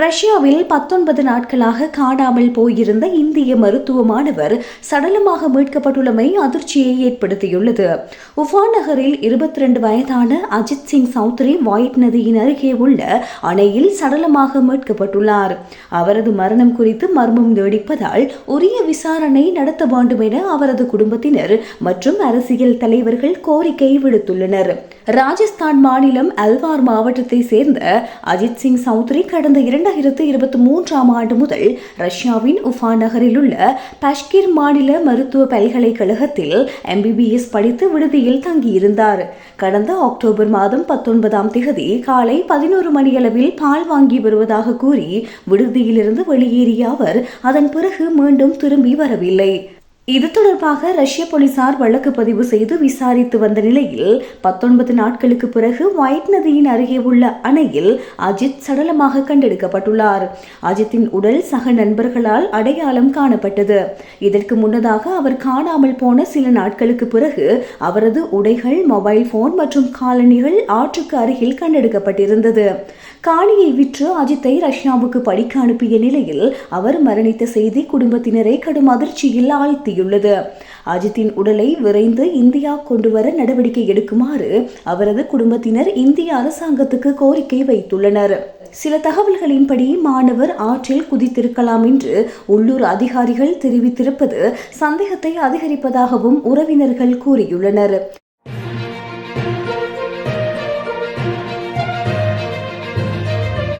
ரஷ்யாவில் பத்தொன்பது நாட்களாக காணாமல் போயிருந்த இந்திய மருத்துவ மாணவர் சடலமாக மீட்கப்பட்டுள்ளமை அதிர்ச்சியை ஏற்படுத்தியுள்ளது. உஃபான் நகரில் இருபத்தி ரெண்டு வயதான அஜித் சிங் சௌத்ரி வாயிட் நதியின் அருகே உள்ள அணையில் சடலமாக மீட்கப்பட்டுள்ளார். அவரது மரணம் குறித்து மர்மம் நீடிப்பதால் உரிய விசாரணை நடத்த வேண்டும் என அவரது குடும்பத்தினர் மற்றும் அரசியல் தலைவர்கள் கோரிக்கை விடுத்துள்ளனர். ராஜஸ்தான் மாநிலம் அல்வார் மாவட்டத்தை சேர்ந்த அஜித் சிங் சௌத்ரி கடந்த இரண்டு இரண்டாயிரத்து இருபத்தி மூன்றாம் ஆண்டு முதல் ரஷ்யாவின் உஃபா நகரில் உள்ள பஷ்கிர் மாநில மருத்துவ பல்கலைக்கழகத்தில் எம்பிபிஎஸ் படித்து விடுதியில் தங்கியிருந்தார். கடந்த அக்டோபர் மாதம் பத்தொன்பதாம் தேதி காலை பதினோரு மணியளவில் பால் வாங்கி வருவதாக கூறி விடுதியிலிருந்து வெளியேறிய அவர் அதன் பிறகு மீண்டும் திரும்பி வரவில்லை. இது தொடர்பாக ரஷ்ய போலீசார் வழக்கு பதிவு செய்து விசாரித்து வந்த நிலையில் பத்தொன்பது நாட்களுக்கு பிறகு ஒயிட் நதியின் அருகே உள்ள அணையில் அஜித் சடலமாக கண்டெடுக்கப்பட்டுள்ளார். அஜித்தின் உடல் சக நண்பர்களால் அடையாளம் காணப்பட்டது. இதற்கு முன்னதாக அவர் காணாமல் போன சில நாட்களுக்கு பிறகு அவரது உடைகள் மொபைல் போன் மற்றும் காலணிகள் ஆற்றுக்கு அருகில் கண்டெடுக்கப்பட்டிருந்தது. காணியை விற்று அஜித்தை ரஷ்யாவுக்கு படிக்க அனுப்பிய நிலையில் அவர் மரணித்த செய்தி குடும்பத்தினரை கடும் அதிர்ச்சியில் ஆழ்த்தியுள்ளது அஜித்தின் உடலை விரைந்து இந்தியா கொண்டுவர நடவடிக்கை எடுக்குமாறு அவரது குடும்பத்தினர் இந்திய அரசாங்கத்துக்கு கோரிக்கை வைத்துள்ளனர். சில தகவல்களின்படி மாணவர் ஆற்றில் குதித்திருக்கலாம் என்று உள்ளூர் அதிகாரிகள் தெரிவித்திருப்பது சந்தேகத்தை அதிகரிப்பதாகவும் உறவினர்கள் கூறியுள்ளனர்.